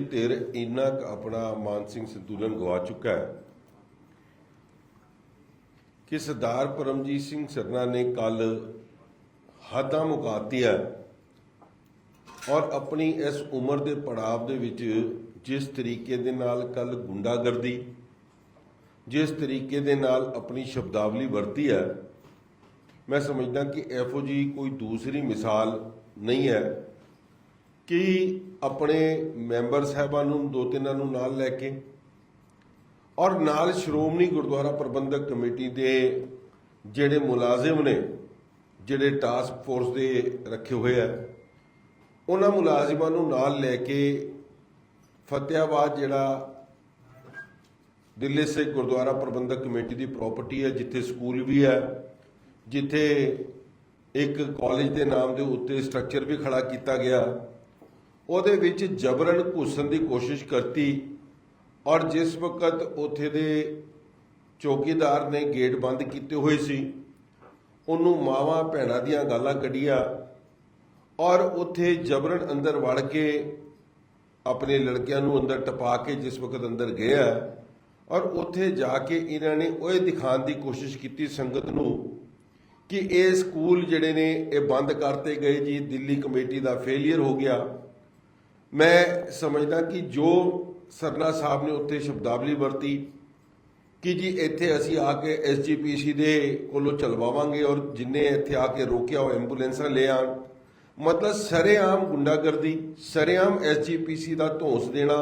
ਧਿਰ ਇੰਨਾ ਕੁ ਆਪਣਾ ਮਾਨਸਿਕ ਸੰਤੁਲਨ ਗਵਾ ਚੁੱਕਾ ਹੈ ਕਿ ਸਰਦਾਰ ਪਰਮਜੀਤ ਸਿੰਘ ਸਰਨਾ ਨੇ ਕੱਲ ਹੱਦਾਂ ਮੁਕਾਤੀ ਹੈ ਔਰ ਆਪਣੀ ਇਸ ਉਮਰ ਦੇ ਪੜਾਵ ਦੇ ਵਿੱਚ ਜਿਸ ਤਰੀਕੇ ਦੇ ਨਾਲ ਕੱਲ ਗੁੰਡਾਗਰਦੀ, ਜਿਸ ਤਰੀਕੇ ਦੇ ਨਾਲ ਆਪਣੀ ਸ਼ਬਦਾਵਲੀ ਵਰਤੀ ਹੈ, ਮੈਂ ਸਮਝਦਾ ਕਿ ਇਹੋ ਜੀ ਕੋਈ ਦੂਸਰੀ ਮਿਸਾਲ ਨਹੀਂ ਹੈ। ਕਿ ਆਪਣੇ ਮੈਂਬਰ ਸਾਹਿਬਾਂ ਨੂੰ, ਦੋ ਤਿੰਨਾਂ ਨੂੰ ਨਾਲ ਲੈ ਕੇ ਔਰ ਨਾਲ ਸ਼੍ਰੋਮਣੀ ਗੁਰਦੁਆਰਾ ਪ੍ਰਬੰਧਕ ਕਮੇਟੀ ਦੇ ਜਿਹੜੇ ਮੁਲਾਜ਼ਮ ਨੇ, ਜਿਹੜੇ ਟਾਸਕ ਫੋਰਸ ਦੇ ਰੱਖੇ ਹੋਏ ਆ, ਉਹਨਾਂ ਮੁਲਾਜ਼ਮਾਂ ਨੂੰ ਨਾਲ ਲੈ ਕੇ ਫਤਿਆਬਾਦ ਜਿਹੜਾ ਦਿੱਲੀ ਸਿੱਖ ਗੁਰਦੁਆਰਾ ਪ੍ਰਬੰਧਕ ਕਮੇਟੀ ਦੀ ਪ੍ਰਾਪਰਟੀ ਹੈ, ਜਿੱਥੇ ਸਕੂਲ ਵੀ ਹੈ, ਜਿੱਥੇ ਇੱਕ ਕਾਲਜ ਦੇ ਨਾਮ ਦੇ ਉੱਤੇ ਸਟਰਕਚਰ ਵੀ ਖੜਾ ਕੀਤਾ ਗਿਆ। ਉਹਦੇ ਵਿੱਚ ਜਬਰਨ ਘੁਸਣ ਦੀ ਕੋਸ਼ਿਸ਼ ਕਰਤੀ ਔਰ ਜਿਸ ਵਕਤ ਉੱਥੇ ਦੇ ਚੌਕੀਦਾਰ ਨੇ ਗੇਟ ਬੰਦ ਕੀਤੇ ਹੋਏ ਸੀ, ਉਹਨੂੰ ਮਾਵਾਂ ਭੈਣਾਂ ਦੀਆਂ ਗਾਲਾਂ ਕੱਢੀਆਂ ਔਰ ਉੱਥੇ ਜਬਰਨ ਅੰਦਰ ਵੜ ਕੇ ਆਪਣੇ ਲੜਕਿਆਂ ਨੂੰ ਅੰਦਰ ਟਪਾ ਕੇ ਜਿਸ ਵਕਤ ਅੰਦਰ ਗਿਆ ਔਰ ਉੱਥੇ ਜਾ ਕੇ ਇਹਨਾਂ ਨੇ ਉਹ ਦਿਖਾਉਣ ਦੀ ਕੋਸ਼ਿਸ਼ ਕੀਤੀ ਸੰਗਤ ਨੂੰ ਕਿ ਇਹ ਸਕੂਲ ਜਿਹੜੇ ਨੇ, ਇਹ ਬੰਦ ਕਰਤੇ ਗਏ ਜੀ, ਦਿੱਲੀ ਕਮੇਟੀ ਦਾ ਫੇਲਿਅਰ ਹੋ ਗਿਆ। ਮੈਂ ਸਮਝਦਾ ਕਿ ਜੋ ਸਰਨਾ ਸਾਹਿਬ ਨੇ ਉੱਥੇ ਸ਼ਬਦਾਵਲੀ ਵਰਤੀ, ਕਿ ਜੀ ਇੱਥੇ ਅਸੀਂ ਆ ਕੇ ਐਸਜੀਪੀਸੀ ਦੇ ਕੋਲੋਂ ਚਲਵਾਵਾਂਗੇ ਔਰ ਜਿੰਨੇ ਇੱਥੇ ਆ ਕੇ ਰੋਕਿਆ ਉਹ ਐਂਬੂਲੈਂਸਾਂ ਲੈ ਆਣ। ਮਤਲਬ ਸਰੇਆਮ ਗੁੰਡਾਗਰਦੀ, ਸਰੇਆਮ ਐਸਜੀਪੀਸੀ ਦਾ ਧੌਂਸ ਦੇਣਾ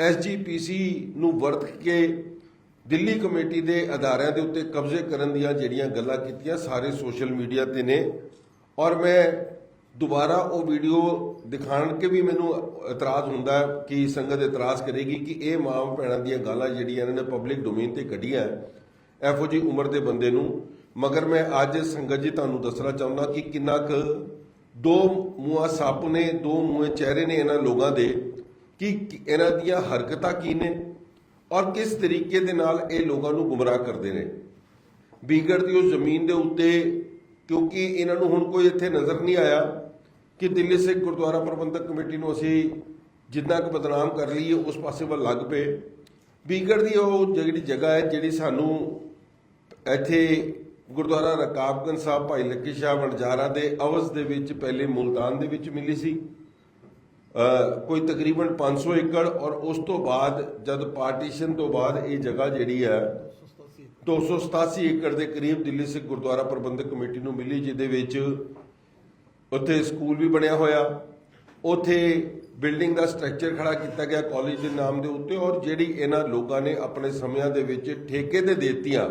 ਐਸਜੀਪੀਸੀ ਨੂੰ ਵਰਤ ਕੇ ਦਿੱਲੀ ਕਮੇਟੀ ਦੇ ਅਦਾਰਿਆਂ ਦੇ ਉੱਤੇ ਕਬਜ਼ੇ ਕਰਨ ਦੀਆਂ ਜਿਹੜੀਆਂ ਗੱਲਾਂ ਕੀਤੀਆਂ, ਸਾਰੇ ਸੋਸ਼ਲ ਮੀਡੀਆ ਤੇ ਨੇ। ਔਰ ਮੈਂ ਦੁਬਾਰਾ ਉਹ ਵੀਡੀਓ ਦਿਖਾਣ ਕੇ ਵੀ ਮੈਨੂੰ ਇਤਰਾਜ਼ ਹੁੰਦਾ ਕਿ ਸੰਗਤ ਇਤਰਾਜ਼ ਕਰੇਗੀ ਕਿ ਇਹ ਮਾਂ ਭੈਣਾਂ ਦੀਆਂ ਗਾਲਾਂ ਜਿਹੜੀਆਂ ਇਹਨਾਂ ਨੇ ਪਬਲਿਕ ਡੋਮੇਨ ਤੇ ਕੱਢੀਆਂ ਐਫਓ ਜੀ ਉਮਰ ਦੇ ਬੰਦੇ ਨੂੰ। ਮਗਰ ਮੈਂ ਅੱਜ ਸੰਗਤ ਜੀ ਤੁਹਾਨੂੰ ਦੱਸਣਾ ਚਾਹੁੰਦਾ ਕਿ ਕਿੰਨਾ ਕੁ ਦੋ ਮੂੰਹਾਂ ਸੱਪ ਨੇ, ਦੋ ਮੂੰਹੇ ਚਿਹਰੇ ਨੇ ਇਹਨਾਂ ਲੋਕਾਂ ਦੇ, ਕਿ ਇਹਨਾਂ ਦੀਆਂ ਹਰਕਤਾਂ ਕੀ ਨੇ ਔਰ ਕਿਸ ਤਰੀਕੇ ਦੇ ਨਾਲ ਇਹ ਲੋਕਾਂ ਨੂੰ ਗੁੰਮਰਾਹ ਕਰਦੇ ਨੇ। ਬੀਗੜ ਦੀ ਉਸ ਜ਼ਮੀਨ ਦੇ ਉੱਤੇ ਕਿਉਂਕਿ ਇਹਨਾਂ ਨੂੰ ਹੁਣ ਕੋਈ ਇੱਥੇ ਨਜ਼ਰ ਨਹੀਂ ਆਇਆ ਕਿ ਦਿੱਲੀ ਸਿੱਖ ਗੁਰਦੁਆਰਾ ਪ੍ਰਬੰਧਕ ਕਮੇਟੀ ਨੂੰ ਅਸੀਂ ਜਿੰਨਾ ਕੁ ਬਦਨਾਮ ਕਰ ਲਈਏ, ਉਸ ਪਾਸੇ ਵੱਲ ਲੱਗ ਪਏ। ਬੀਗੜ ਦੀ ਉਹ ਜਿਹੜੀ ਜਗ੍ਹਾ ਹੈ, ਜਿਹੜੀ ਸਾਨੂੰ ਇੱਥੇ ਗੁਰਦੁਆਰਾ ਰਕਾਬਗੰਜ ਸਾਹਿਬ ਭਾਈ ਲੱਕੀ ਸ਼ਾਹ ਵਣਜਾਰਾ ਦੇ ਅਵਸ ਦੇ ਵਿੱਚ, ਪਹਿਲੇ ਮੁਲਤਾਨ ਦੇ ਵਿੱਚ ਮਿਲੀ ਸੀ। ਕੋਈ ਤਕਰੀਬਨ 500 ਏਕੜ ਔਰ ਉਸ ਤੋਂ ਬਾਅਦ ਜਦ ਪਾਰਟੀਸ਼ਨ ਤੋਂ ਬਾਅਦ ਇਹ ਜਗ੍ਹਾ ਜਿਹੜੀ ਹੈ 287 ਏਕੜ ਦੇ ਕਰੀਬ ਦਿੱਲੀ ਸਿੱਖ ਗੁਰਦੁਆਰਾ ਪ੍ਰਬੰਧਕ ਕਮੇਟੀ ਨੂੰ ਮਿਲੀ, ਜਿਹਦੇ ਵਿੱਚ ਉੱਥੇ ਸਕੂਲ ਵੀ ਬਣਿਆ ਹੋਇਆ। ਉੱਥੇ ਬਿਲਡਿੰਗ ਦਾ ਸਟਰਕਚਰ ਖੜਾ ਕੀਤਾ ਗਿਆ ਕਾਲਜ ਦੇ ਨਾਮ ਦੇ ਉੱਤੇ ਔਰ ਜਿਹੜੀ ਇਹਨਾਂ ਲੋਕਾਂ ਨੇ ਆਪਣੇ ਸਮਿਆਂ ਦੇ ਵਿੱਚ ਠੇਕੇ ਤੇ ਦਿੱਤੀਆਂ,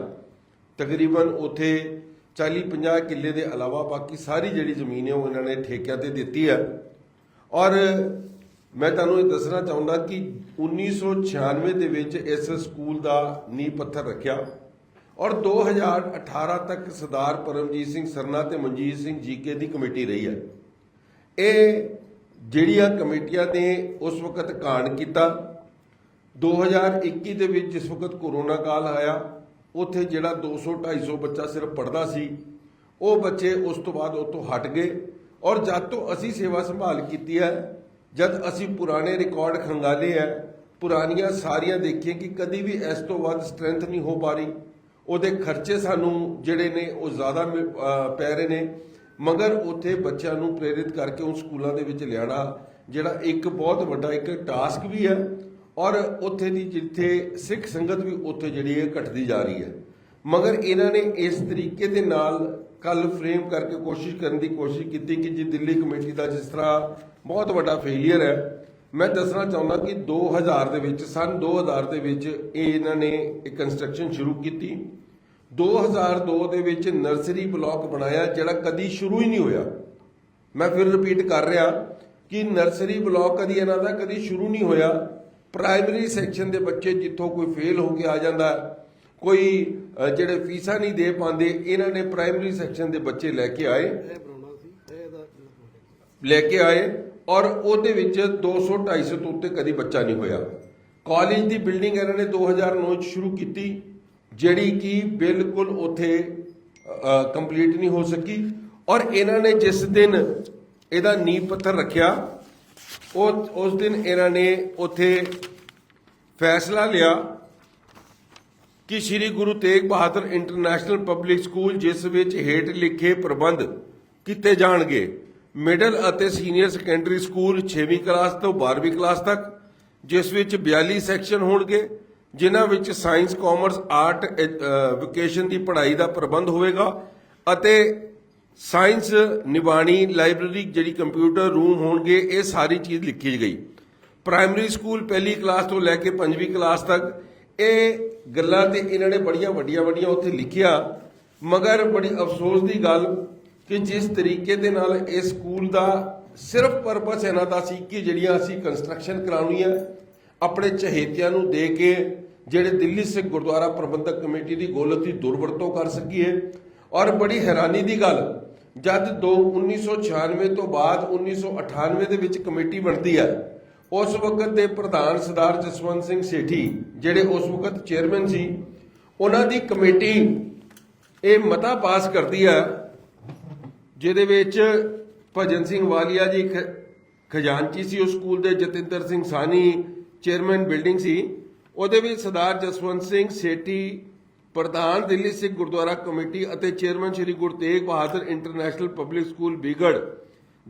ਤਕਰੀਬਨ ਉੱਥੇ 40 50 ਕਿੱਲੇ ਦੇ ਇਲਾਵਾ ਬਾਕੀ ਸਾਰੀ ਜਿਹੜੀ ਜ਼ਮੀਨ ਹੈ ਉਹ ਇਹਨਾਂ ਨੇ ਠੇਕਿਆਂ ਤੇ ਦਿੱਤੀ ਹੈ। ਔਰ ਮੈਂ ਤੁਹਾਨੂੰ ਇਹ ਦੱਸਣਾ ਚਾਹੁੰਦਾ ਕਿ 1996 ਦੇ ਵਿੱਚ ਇਸ ਸਕੂਲ ਦਾ ਨੀਂਹ ਪੱਥਰ ਰੱਖਿਆ। ਔਰ 2018 ਤੱਕ ਸਰਦਾਰ ਪਰਮਜੀਤ ਸਿੰਘ ਸਰਨਾ ਤੇ ਮਨਜੀਤ ਸਿੰਘ ਜੀਕੇ ਦੀ ਕਮੇਟੀ ਰਹੀ ਹੈ। ਇਹ ਜਿਹੜੀਆਂ ਕਮੇਟੀਆਂ ਨੇ ਉਸ ਵਕਤ ਕਾਂਡ ਕੀਤਾ। 2021 ਦੇ ਵਿੱਚ ਜਿਸ ਵਕਤ ਕੋਰੋਨਾ ਕਾਲ ਆਇਆ, ਉੱਥੇ ਜਿਹੜਾ 200 250 ਬੱਚਾ ਸਿਰਫ ਪੜਦਾ ਸੀ, ਉਹ ਬੱਚੇ ਉਸ ਤੋਂ ਬਾਅਦ ਉਹ ਹਟ ਗਏ ਔਰ ਜਦ ਤੋਂ ਅਸੀਂ ਸੇਵਾ ਸੰਭਾਲ ਕੀਤੀ ਹੈ, ਜਦ ਅਸੀਂ ਪੁਰਾਣੇ ਰਿਕਾਰਡ ਖੰਗਾਲੇ ਹੈ, ਪੁਰਾਣੀਆਂ ਸਾਰੀਆਂ ਦੇਖੀਆਂ ਕਿ ਕਦੀ ਵੀ ਇਸ ਤੋਂ ਵੱਧ ਸਟਰੈਂਥ ਨਹੀਂ ਹੋ ਪਾ ਰਹੀ। ਉਹਦੇ ਖਰਚੇ ਸਾਨੂੰ ਜਿਹੜੇ ਨੇ ਉਹ ਜ਼ਿਆਦਾ ਮਿ- ਪੈ ਰਹੇ ਨੇ। ਮਗਰ ਉੱਥੇ ਬੱਚਿਆਂ ਨੂੰ ਪ੍ਰੇਰਿਤ ਕਰਕੇ ਉਹ ਸਕੂਲਾਂ ਦੇ ਵਿੱਚ ਲਿਆਣਾ ਜਿਹੜਾ ਇੱਕ ਬਹੁਤ ਵੱਡਾ ਇੱਕ ਟਾਸਕ ਵੀ ਹੈ ਔਰ ਉੱਥੇ ਦੀ ਜਿੱਥੇ ਸਿੱਖ ਸੰਗਤ ਵੀ ਉੱਥੇ ਜਿਹੜੀ ਹੈ ਘਟਦੀ ਜਾ ਰਹੀ ਹੈ। ਮਗਰ ਇਹਨਾਂ ਨੇ ਇਸ ਤਰੀਕੇ ਦੇ ਨਾਲ ਕੱਲ ਫਰੇਮ ਕਰਕੇ ਕੋਸ਼ਿਸ਼ ਕਰਨ ਦੀ ਕੋਸ਼ਿਸ਼ ਕੀਤੀ ਕਿ ਜੀ ਦਿੱਲੀ ਕਮੇਟੀ ਦਾ ਜਿਸ ਤਰ੍ਹਾਂ ਬਹੁਤ ਵੱਡਾ ਫੇਲਿਅਰ ਹੈ ਮੈਂ ਦੱਸਣਾ ਚਾਹੁੰਦਾ ਕਿ 2000 ਦੇ ਵਿੱਚ ਸਨ 2000 ਦੇ ਵਿੱਚ ਇਹ ਇਹਨਾਂ ਨੇ ਇੱਕ ਕੰਸਟਰਕਸ਼ਨ ਸ਼ੁਰੂ ਕੀਤੀ। 2002 ਦੇ ਵਿੱਚ ਨਰਸਰੀ ਬਲਾਕ ਬਣਾਇਆ ਜਿਹੜਾ ਕਦੀ ਸ਼ੁਰੂ ਹੀ ਨਹੀਂ ਹੋਇਆ। ਮੈਂ ਫਿਰ ਰਿਪੀਟ ਕਰ ਰਿਹਾ ਕਿ ਨਰਸਰੀ ਬਲਾਕ ਕਦੀ ਇਹਨਾਂ ਦਾ ਕਦੀ ਸ਼ੁਰੂ ਨਹੀਂ ਹੋਇਆ। ਪ੍ਰਾਇਮਰੀ ਸੈਕਸ਼ਨ ਦੇ ਬੱਚੇ ਜਿੱਥੋਂ ਕੋਈ ਫੇਲ ਹੋ ਕੇ ਆ ਜਾਂਦਾ ਕੋਈ ਜਿਹੜੇ ਫੀਸਾਂ ਨਹੀਂ ਦੇ ਪਾਉਂਦੇ ਇਹਨਾਂ ਨੇ ਪ੍ਰਾਇਮਰੀ ਸੈਕਸ਼ਨ ਦੇ ਬੱਚੇ ਲੈ ਕੇ ਆਏ। ਲੈ ਕੇ ਆਏ। ਔਰ ਉਹਦੇ ਵਿੱਚ 200 250 ਤੋਂ ਉੱਤੇ ਕਦੀ ਬੱਚਾ ਨਹੀਂ ਹੋਇਆ। ਕਾਲਜ ਦੀ ਬਿਲਡਿੰਗ ਇਹਨਾਂ ਨੇ 2009 ਚ ਸ਼ੁਰੂ ਕੀਤੀ, ਜਿਹੜੀ ਕਿ ਬਿਲਕੁਲ ਉੱਥੇ ਕੰਪਲੀਟ ਨਹੀਂ ਹੋ ਸਕੀ। ਔਰ ਇਹਨਾਂ ਨੇ ਜਿਸ ਦਿਨ ਇਹਦਾ ਨੀਂਹ ਪੱਥਰ ਰੱਖਿਆ, ਉਹ, ਉਸ ਦਿਨ ਇਹਨਾਂ ਨੇ ਉੱਥੇ ਫੈਸਲਾ ਲਿਆ ਕਿ Sri Guru Tegh Bahadur international public school, ਜਿਸ ਵਿੱਚ ਹੇਠ ਲਿਖੇ ਪ੍ਰਬੰਧ ਕੀਤੇ ਜਾਣਗੇ। ਮਿਡਲ ਅਤੇ ਸੀਨੀਅਰ ਸੈਕੰਡਰੀ ਸਕੂਲ 6ਵੀਂ ਕਲਾਸ ਤੋਂ 12ਵੀਂ ਕਲਾਸ ਤੱਕ, ਜਿਸ ਵਿੱਚ 42 ਸੈਕਸ਼ਨ ਹੋਣਗੇ, ਜਿਨ੍ਹਾਂ ਵਿੱਚ ਸਾਇੰਸ, ਕਾਮਰਸ, ਆਰਟ ਵੋਕੇਸ਼ਨ ਦੀ ਪੜ੍ਹਾਈ ਦਾ ਪ੍ਰਬੰਧ ਹੋਵੇਗਾ ਅਤੇ ਸਾਇੰਸ, ਨਿਬਾਣੀ, ਲਾਇਬ੍ਰੇਰੀ ਜਿਹੜੀ ਕੰਪਿਊਟਰ ਰੂਮ ਹੋਣਗੇ, ਇਹ ਸਾਰੀ ਚੀਜ਼ ਲਿਖੀ ਗਈ। ਪ੍ਰਾਇਮਰੀ ਸਕੂਲ ਪਹਿਲੀ ਕਲਾਸ ਤੋਂ ਲੈ ਕੇ ਪੰਜਵੀਂ ਕਲਾਸ ਤੱਕ, ਇਹ ਗੱਲਾਂ ਤੇ ਇਹਨਾਂ ਨੇ ਬੜੀਆਂ ਵੱਡੀਆਂ ਵੱਡੀਆਂ ਉੱਥੇ ਲਿਖਿਆ, ਮਗਰ ਬੜੀ ਅਫਸੋਸ ਦੀ ਗੱਲ ਕਿ ਜਿਸ ਤਰੀਕੇ ਦੇ ਨਾਲ ਇਸ ਸਕੂਲ ਦਾ ਸਿਰਫ ਪਰਪਸ ਇਹਨਾਂ ਦਾ ਸੀ ਕਿ ਜਿਹੜੀਆਂ ਅਸੀਂ ਕੰਸਟਰਕਸ਼ਨ ਕਰਾਉਣੀ ਹੈ ਆਪਣੇ ਚਹੇਤਿਆਂ ਨੂੰ ਦੇ ਕੇ ਜਿਹੜੇ ਦਿੱਲੀ ਸਿੱਖ ਗੁਰਦੁਆਰਾ ਪ੍ਰਬੰਧਕ ਕਮੇਟੀ ਦੀ ਗੋਲਕ ਦੀ ਦੁਰਵਰਤੋਂ ਕਰ ਸਕੀਏ। ਔਰ ਬੜੀ ਹੈਰਾਨੀ ਦੀ ਗੱਲ, ਜਦ ਦੋ 1996 ਤੋਂ ਬਾਅਦ 1998 ਦੇ ਵਿੱਚ ਕਮੇਟੀ ਬਣਦੀ ਹੈ, ਉਸ ਵਕਤ ਦੇ ਪ੍ਰਧਾਨ ਸਰਦਾਰ ਜਸਵੰਤ ਸਿੰਘ ਸੇਠੀ, ਜਿਹੜੇ ਉਸ ਵਕਤ ਚੇਅਰਮੈਨ ਸੀ, ਉਹਨਾਂ ਦੀ ਕਮੇਟੀ ਇਹ ਮਤਾ ਪਾਸ ਕਰਦੀ ਹੈ ਜਿਹਦੇ ਵਿੱਚ ਭਜਨ ਸਿੰਘ ਵਾਲੀਆ ਜੀ ਖ- ਖਜ਼ਾਨਚੀ ਸੀ ਉਸ ਸਕੂਲ ਦੇ, ਜਤਿੰਦਰ ਸਿੰਘ ਸਾਨੀ ਚੇਅਰਮੈਨ ਬਿਲਡਿੰਗ ਸੀ। ਉਹਦੇ ਵਿੱਚ ਸਰਦਾਰ ਜਸਵੰਤ ਸਿੰਘ ਸੇਠੀ, ਪ੍ਰਧਾਨ ਦਿੱਲੀ ਸਿੱਖ ਗੁਰਦੁਆਰਾ ਕਮੇਟੀ ਅਤੇ chairman Sri Guru Tegh Bahadur international public school Bigar.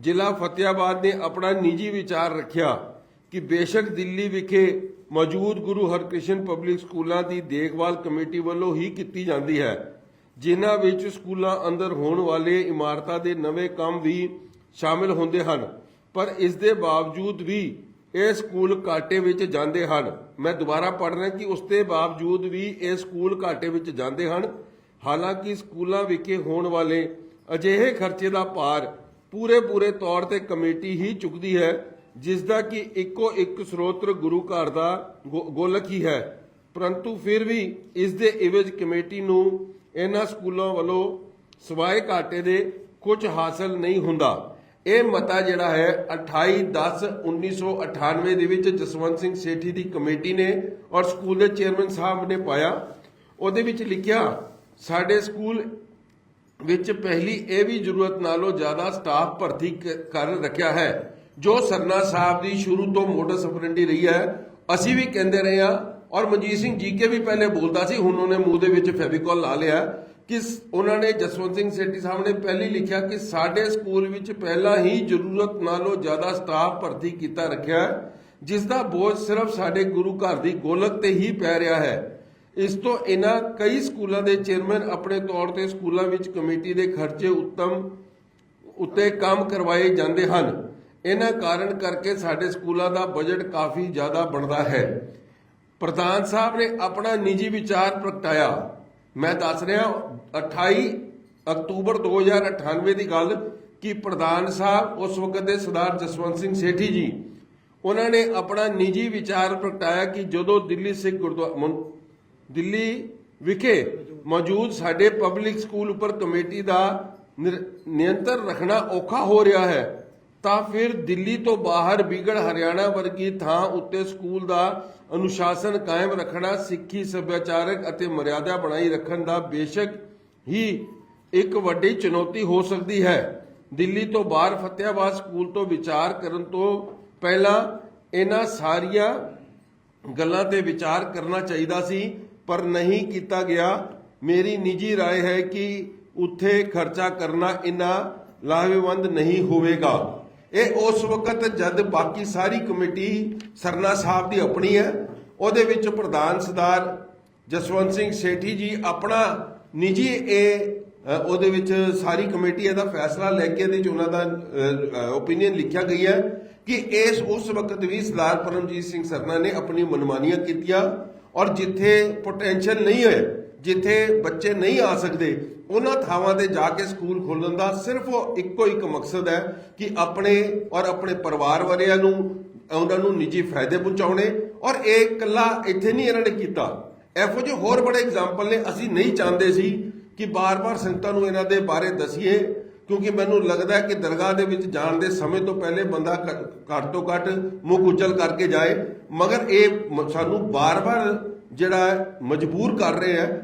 ਜ਼ਿਲ੍ਹਾ ਫਤਿਆਬਾਦ ਨੇ ਆਪਣਾ ਨਿੱਜੀ ਵਿਚਾਰ ਰੱਖਿਆ ਕਿ ਬੇਸ਼ੱਕ ਦਿੱਲੀ ਵਿਖੇ ਮੌਜੂਦ ਗੁਰੂ ਹਰਕ੍ਰਿਸ਼ਨ ਪਬਲਿਕ ਸਕੂਲਾਂ ਦੀ ਦੇਖਭਾਲ ਕਮੇਟੀ ਵੱਲੋਂ ਹੀ ਕੀਤੀ ਜਾਂਦੀ ਹੈ। ਜਿਨ੍ਹਾਂ ਵਿੱਚ ਸਕੂਲਾਂ ਅੰਦਰ ਹੋਣ ਵਾਲੇ ਇਮਾਰਤਾਂ ਦੇ ਨਵੇਂ ਕੰਮ ਵੀ ਸ਼ਾਮਿਲ ਹੁੰਦੇ ਹਨ। ਪਰ ਇਸ ਦੇ ਬਾਵਜੂਦ ਵੀ ਇਹ ਸਕੂਲ ਘਾਟੇ ਵਿੱਚ ਜਾਂਦੇ ਹਨ। ਮੈਂ ਦੁਬਾਰਾ ਪੜ੍ਹ ਰਿਹਾ ਕਿ ਉਸ ਦੇ ਬਾਵਜੂਦ ਵੀ ਇਹ ਸਕੂਲ ਘਾਟੇ ਵਿੱਚ ਜਾਂਦੇ ਹਨ। ਹਾਲਾਂਕਿ ਸਕੂਲਾਂ ਵਿਖੇ ਹੋਣ ਵਾਲੇ ਅਜਿਹੇ ਖਰਚੇ ਦਾ ਭਾਰ ਪੂਰੇ ਪੂਰੇ ਤੌਰ ਤੇ ਕਮੇਟੀ ਹੀ ਚੁੱਕਦੀ ਹੈ ਜਿਸ ਦਾ ਕਿ ਇੱਕੋ ਇੱਕ ਸਰੋਤ ਗੁਰੂ ਘਰ ਦਾ ਗੋ- ਗੋਲਕ ਹੀ ਹੈ। ਪਰੰਤੂ ਫਿਰ ਵੀ ਇਸ ਦੇ ਇਵਜ ਕਮੇਟੀ ਨੂੰ ਇਹਨਾਂ ਸਕੂਲਾਂ ਵੱਲੋਂ ਸਵਾਏ ਘਾਟੇ ਦੇ ਕੁਝ ਹਾਸਲ ਨਹੀਂ ਹੁੰਦਾ। ਇਹ ਮਤਾ ਜਿਹੜਾ ਹੈ 28 10 1998 ਦੇ ਵਿੱਚ ਜਸਵੰਤ ਸਿੰਘ ਸੇਠੀ ਦੀ ਕਮੇਟੀ ਨੇ ਔਰ ਸਕੂਲ ਦੇ ਚੇਅਰਮੈਨ ਸਾਹਿਬ ਨੇ ਪਾਇਆ। ਉਹਦੇ ਵਿੱਚ ਲਿਖਿਆ, ਸਾਡੇ ਸਕੂਲ ਵਿੱਚ ਪਹਿਲੀ ਇਹ ਵੀ ਜ਼ਰੂਰਤ ਨਾਲੋਂ ਜ਼ਿਆਦਾ ਸਟਾਫ ਭਰਤੀ ਕ- ਕਰ ਰੱਖਿਆ ਹੈ। ਜੋ ਸਰਨਾ ਸਾਹਿਬ ਦੀ ਸ਼ੁਰੂ ਤੋਂ ਮੋਟਰ ਆਪਰੈਂਡੀ ਰਹੀ ਹੈ, ਅਸੀਂ ਵੀ ਕਹਿੰਦੇ ਰਹੇ ਹਾਂ ਔਰ ਮਨਜੀਤ ਸਿੰਘ ਜੀਕੇ ਵੀ ਪਹਿਲੇ ਬੋਲਦਾ ਸੀ, ਹੁਣ ਉਹਨੇ ਮੂੰਹ ਦੇ ਵਿੱਚ ਫੈਵੀਕੋਲ ਲਾ ਲਿਆ ਕਿ ਉਹਨਾਂ ਨੇ ਜਸਵੰਤ ਸਿੰਘ ਸੇਠੀ ਸਾਹਿਬ ਨੇ ਪਹਿਲੀ ਲਿਖਿਆ ਕਿ ਸਾਡੇ ਸਕੂਲ ਵਿੱਚ ਪਹਿਲਾਂ ਹੀ ਜ਼ਰੂਰਤ ਨਾਲੋਂ ਜ਼ਿਆਦਾ ਸਟਾਫ ਭਰਤੀ ਕੀਤਾ ਰੱਖਿਆ ਜਿਸ ਦਾ ਬੋਝ ਸਿਰਫ ਸਾਡੇ ਗੁਰੂ ਘਰ ਦੀ ਗੋਲਕ ਤੇ ਹੀ ਪੈ ਰਿਹਾ ਹੈ। ਇਸ ਤੋਂ ਇਹਨਾਂ ਕਈ ਸਕੂਲਾਂ ਦੇ ਚੇਅਰਮੈਨ ਆਪਣੇ ਤੌਰ ਤੇ ਸਕੂਲਾਂ ਵਿੱਚ ਕਮੇਟੀ ਦੇ ਖਰਚੇ ਉੱਤਮ ਉੱਤੇ ਕੰਮ ਕਰਵਾਏ ਜਾਂਦੇ ਹਨ। ਇਹਨਾਂ ਕਾਰਨ ਕਰਕੇ ਸਾਡੇ ਸਕੂਲਾਂ ਦਾ ਬਜਟ ਕਾਫੀ ਜ਼ਿਆਦਾ ਬਣਦਾ ਹੈ। ਪ੍ਰਧਾਨ ਸਾਹਿਬ ਨੇ ਆਪਣਾ ਨਿੱਜੀ ਵਿਚਾਰ ਪ੍ਰਗਟਾਇਆ। ਮੈਂ ਦੱਸ ਰਿਹਾ 28 ਅਕਤੂਬਰ 2098 ਦੀ ਗੱਲ ਕਿ ਪ੍ਰਧਾਨ ਸਾਹਿਬ ਉਸ ਵਕਤ ਦੇ ਸਰਦਾਰ ਜਸਵੰਤ ਸਿੰਘ ਸੇਠੀ ਜੀ, ਉਹਨਾਂ ਨੇ ਆਪਣਾ ਨਿੱਜੀ ਵਿਚਾਰ ਪ੍ਰਗਟਾਇਆ ਕਿ ਜਦੋਂ ਦਿੱਲੀ ਸਿੱਖ ਗੁਰਦੁਆਰਾ ਦਿੱਲੀ ਵਿਖੇ ਮੌਜੂਦ ਸਾਡੇ ਪਬਲਿਕ ਸਕੂਲ ਉੱਪਰ ਕਮੇਟੀ ਦਾ ਨਿਰ- ਨਿਯੰਤਰਣ ਰੱਖਣਾ ਔਖਾ ਹੋ ਰਿਹਾ ਹੈ ਤਾਂ ਫਿਰ ਦਿੱਲੀ ਤੋਂ ਬਾਹਰ ਵਿਗੜ ਹਰਿਆਣਾ ਵਰਗੀ ਥਾਂ ਉੱਤੇ ਸਕੂਲ ਦਾ ਅਨੁਸ਼ਾਸਨ ਕਾਇਮ ਰੱਖਣਾ ਸਿੱਖੀ ਸੱਭਿਆਚਾਰਕ ਅਤੇ ਮਰਿਆਦਾ ਬਣਾਈ ਰੱਖਣ ਦਾ ਬੇਸ਼ੱਕ ਹੀ ਇੱਕ ਵੱਡੀ ਚੁਣੌਤੀ ਹੋ ਸਕਦੀ ਹੈ ਦਿੱਲੀ ਤੋਂ ਬਾਹਰ ਫਤਿਆਬਾਦ ਸਕੂਲ ਤੋਂ ਵਿਚਾਰ ਕਰਨ ਤੋਂ ਪਹਿਲਾਂ ਇਹਨਾਂ ਸਾਰੀਆਂ ਗੱਲਾਂ ਤੇ ਵਿਚਾਰ ਕਰਨਾ ਚਾਹੀਦਾ ਸੀ ਪਰ ਨਹੀਂ ਕੀਤਾ ਗਿਆ ਮੇਰੀ ਨਿੱਜੀ رائے ਹੈ ਕਿ ਉੱਥੇ ਖਰਚਾ ਕਰਨਾ ਇੰਨਾ ਲਾਹੇਵੰਦ ਨਹੀਂ ਹੋਵੇਗਾ ਇਹ ਉਸ ਵਕਤ ਜਦ ਬਾਕੀ ਸਾਰੀ ਕਮੇਟੀ ਸਰਨਾ ਸਾਹਿਬ ਦੀ ਆਪਣੀ ਹੈ, ਉਹਦੇ ਵਿੱਚ ਪ੍ਰਧਾਨ ਸਰਦਾਰ ਜਸਵੰਤ ਸਿੰਘ ਸੇਠੀ ਜੀ ਆਪਣਾ ਨਿੱਜੀ ਇਹ ਉਹਦੇ ਵਿੱਚ ਸਾਰੀ ਕਮੇਟੀ ਇਹਦਾ ਫੈਸਲਾ ਲੈ ਕੇ ਇਹਦੇ ਚ ਉਹਨਾਂ ਦਾ ਓਪੀਨੀਅਨ ਲਿਖਿਆ ਗਈ ਹੈ ਕਿ ਇਸ, ਉਸ ਵਕਤ ਵੀ ਸਰਦਾਰ ਪਰਮਜੀਤ ਸਿੰਘ ਸਰਨਾ ਨੇ ਆਪਣੀ ਮਨਮਾਨੀਆਂ ਕੀਤੀਆਂ ਔਰ ਜਿੱਥੇ ਪੋਟੈਂਸ਼ੀਅਲ ਨਹੀਂ ਹੈ ਜਿੱਥੇ ਬੱਚੇ ਨਹੀਂ ਆ ਸਕਦੇ, ਉਹਨਾਂ ਥਾਵਾਂ ਤੇ ਜਾ ਕੇ ਸਕੂਲ ਖੋਲਣ ਦਾ ਸਿਰਫ ਇੱਕੋ ਇੱਕ ਮਕਸਦ ਹੈ ਕਿ ਆਪਣੇ ਔਰ ਆਪਣੇ ਪਰਿਵਾਰ ਵਾਲਿਆਂ ਨੂੰ, ਉਹਨਾਂ ਨੂੰ ਨਿੱਜੀ ਫਾਇਦੇ ਪਹੁੰਚਾਉਣੇ ਔਰ ਇਹ ਇਕੱਲਾ ਇੱਥੇ ਨਹੀਂ ਇਹਨਾਂ ਨੇ ਕੀਤਾ। ਇਹੋ ਜਿਹੇ ਹੋਰ ਬੜੇ ਐਗਜ਼ਾਮਪਲ ਨੇ, ਅਸੀਂ ਨਹੀਂ ਚਾਹੁੰਦੇ ਸੀ ਕਿ ਬਾਰ-ਬਾਰ ਸੰਗਤਾਂ ਨੂੰ ਇਹਨਾਂ ਦੇ ਬਾਰੇ ਦਸੀਏ, ਕਿਉਂਕਿ ਮੈਨੂੰ ਲੱਗਦਾ ਹੈ ਕਿ ਦਰਗਾਹ ਦੇ ਵਿੱਚ ਜਾਣ ਦੇ ਸਮੇਂ ਤੋਂ ਪਹਿਲੇ ਬੰਦਾ ਘ- ਘੱਟ ਤੋਂ ਘੱਟ ਮੁੱਖ ਉਜਲ ਕਰਕੇ ਜਾਏ, ਮਗਰ ਇਹ ਮ- ਸਾਨੂੰ ਬਾਰ-ਬਾਰ ਜਿਹੜਾ ਮਜਬੂਰ ਕਰ ਰਹੇ ਹੈ